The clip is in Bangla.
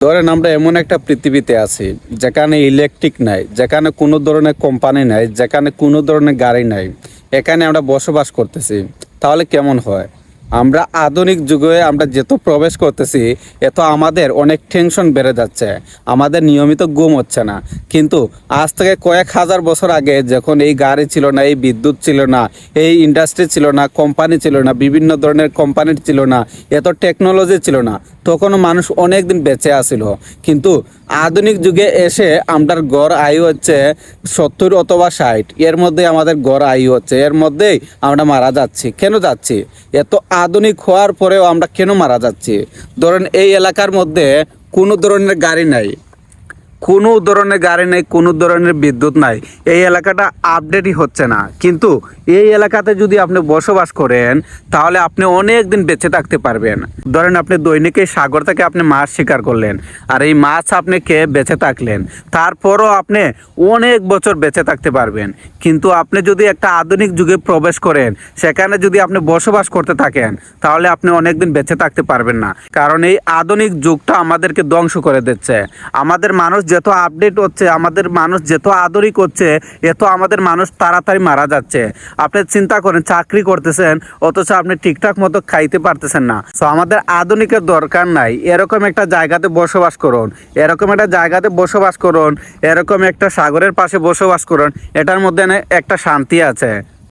ধরেন আমরা এমন একটা পৃথিবীতে আছি, যেখানে ইলেকট্রিক নাই, যেখানে কোনো ধরনের কোম্পানি নাই, যেখানে কোনো ধরনের গাড়ি নাই, এখানে আমরা বসবাস করতেছি, তাহলে কেমন হয়? আমরা আধুনিক যুগে আমরা যেত প্রবেশ করতেছি, এত আমাদের অনেক টেনশন বেড়ে যাচ্ছে। আমাদের নিয়মিত ঘুম হচ্ছে না। কিন্তু আজ থেকে কয়েক হাজার বছর আগে যখন এই গাড়ি ছিল না, এই বিদ্যুৎ ছিল না, এই ইন্ডাস্ট্রি ছিল না কোম্পানি ছিল না, বিভিন্ন ধরনের কোম্পানি ছিল না, এত টেকনোলজি ছিল না, তখনও মানুষ অনেক দিন বেঁচে আসিল। কিন্তু আধুনিক যুগে এসে আমরা গড় আয়ু হচ্ছে সত্তর অথবা ষাট। এর মধ্যে আমাদের গড় আয়ু হচ্ছে। এর মধ্যেই আমরা মারা যাচ্ছি। কেন যাচ্ছি? এত আধুনিক হওয়ার পরেও আমরা কেন মারা যাচ্ছি? ধরেন এই এলাকার মধ্যে কোনো ধরনের গাড়ি নাই। কোনো ধরনের গাড়ি নেই, কোনো ধরনের বিদ্যুৎ নাই। এই এলাকাটা আপডেটই হচ্ছে না। কিন্তু এই এলাকাতে যদি আপনি বসবাস করেন, তাহলে আপনি অনেক দিন বেঁচে থাকতে পারবেন। ধরেন আপনি দৈনিক এই সাগর থেকে আপনি মাছ শিকার করলেন, আর এই মাছ আপনি খেয়ে বেঁচে থাকলেন। তারপরও আপনি অনেক বছর বেঁচে থাকতে পারবেন। কিন্তু আপনি যদি একটা আধুনিক যুগে প্রবেশ করেন, সেখানে যদি আপনি বসবাস করতে থাকেন, তাহলে আপনি অনেক দিন বেঁচে থাকতে পারবেন না। কারণ এই আধুনিক যুগটা আমাদেরকে ধ্বংস করে দিচ্ছে। আমাদের মানুষ যত আপডেট হচ্ছে, আমাদের মানুষ যত আধুনিক করছে, এত আমাদের মানুষ তাড়াতাড়ি মারা যাচ্ছে। আপনি চিন্তা করেন, চাকরি করতেছেন, অথচ আপনি ঠিকঠাক মতো খাইতে পারতেছেন না। তো আমাদের আধুনিকের দরকার নাই। এরকম একটা জায়গাতে বসবাস করুন, এরকম একটা জায়গাতে বসবাস করুন, এরকম একটা সাগরের পাশে বসবাস করুন, এটার মধ্যে একটা শান্তি আছে।